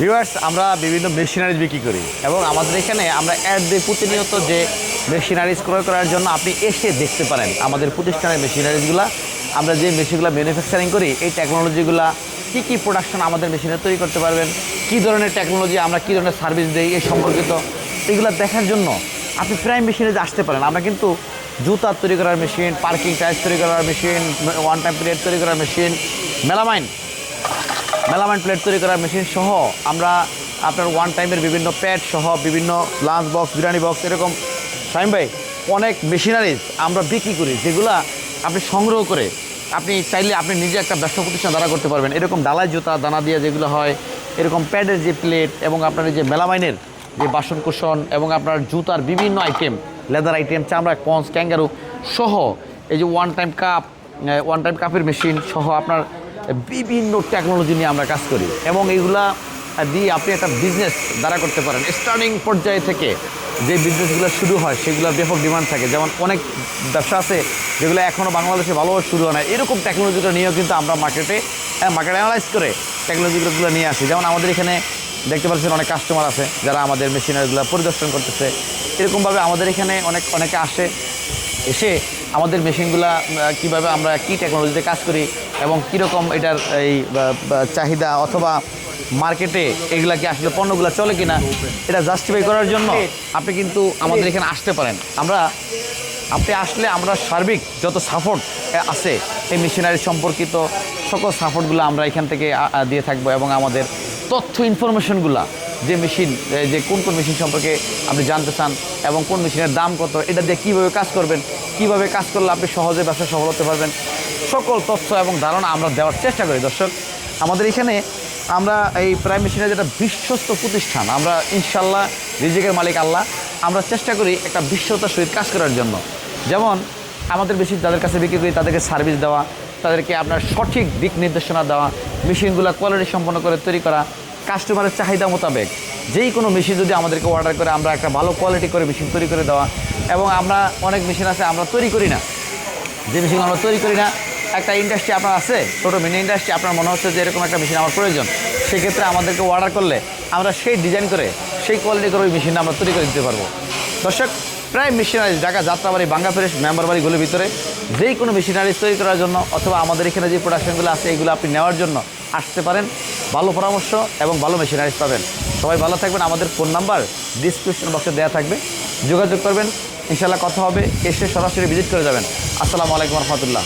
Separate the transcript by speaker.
Speaker 1: Viewers আমরা বিভিন্ন machineries বিক্রি করি এবং আমাদের এখানে আমরা অ্যাড দিই প্রতিনিয়ত যে মেশিনারিজ ক্রয় করার জন্য আপনি এসে দেখতে পারেন আমাদের প্রতিষ্ঠানের মেশিনারিজগুলো আমরা যে মেশিনগুলো ম্যানুফ্যাকচারিং করি, এই টেকনোলজিগুলো কী কী প্রোডাকশন আমাদের মেশিনে তৈরি করতে পারবেন, কী ধরনের টেকনোলজি আমরা কী ধরনের সার্ভিস দিই, এই সম্পর্কিত এগুলো দেখার জন্য আপনি প্রাইম মেশিনে আসতে পারেন। আমরা কিন্তু জুতা তৈরি করার মেশিন পার্কিং টাইলস তৈরি করার মেশিন ওয়ান টাইম প্লেট তৈরি করার মেশিন মেলামাইন মেলামাইন প্লেট তৈরি করার মেশিন সহ আমরা আপনার ওয়ান টাইমের বিভিন্ন প্যাড সহ বিভিন্ন লাঞ্চ বক্স বিরিয়ানি বক্স এরকম সাইম ভাই, অনেক মেশিনারিজ আমরা বিক্রি করি, যেগুলা আপনি সংগ্রহ করে আপনি চাইলে আপনি নিজে একটা ব্যবসা প্রতিষ্ঠান দাঁড়া করতে পারবেন। এরকম ডালাই জুতা, দানা দিয়ে যেগুলো হয়, এরকম প্যাডের যে প্লেট এবং আপনার এই যে মেলামাইনের যে বাসন কুসন এবং আপনার জুতার বিভিন্ন আইটেম লেদার আইটেম চামড়া, কন্স ক্যাঙ্গারু সহ এই যে one time cup one time কাপের মেশিন সহ আপনার বিভিন্ন টেকনোলজি নিয়ে আমরা কাজ করি। এবং এইগুলা দিয়ে আপনি একটা বিজনেস দাঁড়া করতে পারেন। স্টার্টিং পর্যায়ে থেকে যে বিজনেসগুলো শুরু হয় সেগুলোর ব্যাপক ডিমান্ড থাকে। যেমন অনেক ব্যবসা আছে যেগুলো এখনও বাংলাদেশে ভালোভাবে শুরু হয় না। এরকম টেকনোলজিগুলো নিয়েও কিন্তু আমরা মার্কেটে মার্কেট অ্যানালাইজ করে টেকনোলজিগুলো নিয়ে আসি। যেমন আমাদের এখানে দেখতে পাচ্ছেন অনেক কাস্টমার আছে, যারা আমাদের মেশিনারিগুলো পরিদর্শন করতেছে। এরকমভাবে আমাদের এখানে অনেক, অনেকে আসে। এসে আমাদের মেশিনগুলা কীভাবে আমরা কি টেকনোলজিতে কাজ করি এবং কীরকম এটার এই চাহিদা অথবা মার্কেটে এগুলা কি আসলে পণ্যগুলো চলে কিনা, এটা জাস্টিফাই করার জন্য আপনি কিন্তু আমাদের এখানে আসতে পারেন। আমরা, আপনি আসলে আমরা সার্বিক যত সাপোর্ট আছে, এই মেশিনারি সম্পর্কিত সকল সাপোর্টগুলো আমরা এখান থেকে দিয়ে থাকব এবং আমাদের তথ্য ইনফরমেশনগুলা যে মেশিন যে কোন কোন মেশিন সম্পর্কে আপনি জানতে চান এবং কোন মেশিনের দাম কত, এটা দিয়ে কীভাবে কাজ করবেন, কীভাবে কাজ করলে আপনি সহজে ব্যবসা সফল হতে পারবেন, সকল তথ্য এবং ধারণা আমরা দেওয়ার চেষ্টা করি দর্শক। আমাদের এখানে আমরা এই প্রাইম মেশিনের যেটা বিশ্বস্ত প্রতিষ্ঠান, আমরা ইনশাল্লাহ রিজিকের মালিক আল্লাহ, আমরা চেষ্টা করি একটা বিশ্বতার সহিত কাজ করার জন্য। যেমন আমাদের বেশি যাদের কাছে বিক্রি করি তাদেরকে সার্ভিস দেওয়া, তাদেরকে আপনার সঠিক দিক নির্দেশনা দেওয়া, মেশিনগুলো কোয়ালিটি সম্পন্ন করে তৈরি করা কাস্টমারের চাহিদা মোতাবেক যেই কোনো মেশিন যদি আমাদেরকে অর্ডার করে, আমরা একটা ভালো কোয়ালিটি করে মেশিন তৈরি করে দেওয়া এবং আমরা অনেক মেশিন আছে, আমরা তৈরি করি না। যে মেশিন আমরা তৈরি করি না, একটা ইন্ডাস্ট্রি আপনার আছে, ছোটো মিনি ইন্ডাস্ট্রি আপনার মনে হচ্ছে যে এরকম একটা মেশিন আমার প্রয়োজন। সেক্ষেত্রে আমাদেরকে অর্ডার করলে আমরা সেই ডিজাইন করে, সেই কোয়ালিটি করে ওই মেশিনটা আমরা তৈরি করে দিতে পারব। দর্শক, প্রায় মেশিনারিজ ঢাকা, যাত্রাবাড়ি, বাঙ্গা, ফ্রেশ মেম্বার বাড়িগুলোর ভিতরে যেই কোনো মেশিনারিজ তৈরি করার জন্য অথবা আমাদের এখানে যে প্রোডাকশনগুলো আছে, এগুলো আপনি নেওয়ার জন্য আসতে পারেন। ভালো পরামর্শ এবং ভালো মেশিনারিজ পাবেন। সবাই ভালো থাকবেন। আমাদের ফোন নাম্বার ডিসক্রিপশন বক্সে দেওয়া থাকবে। যোগাযোগ করবেন। ইনশাল্লাহ কথা হবে। এসে সরাসরি ভিজিট করে যাবেন। আসসালামু আলাইকুম রহমতুল্লাহ।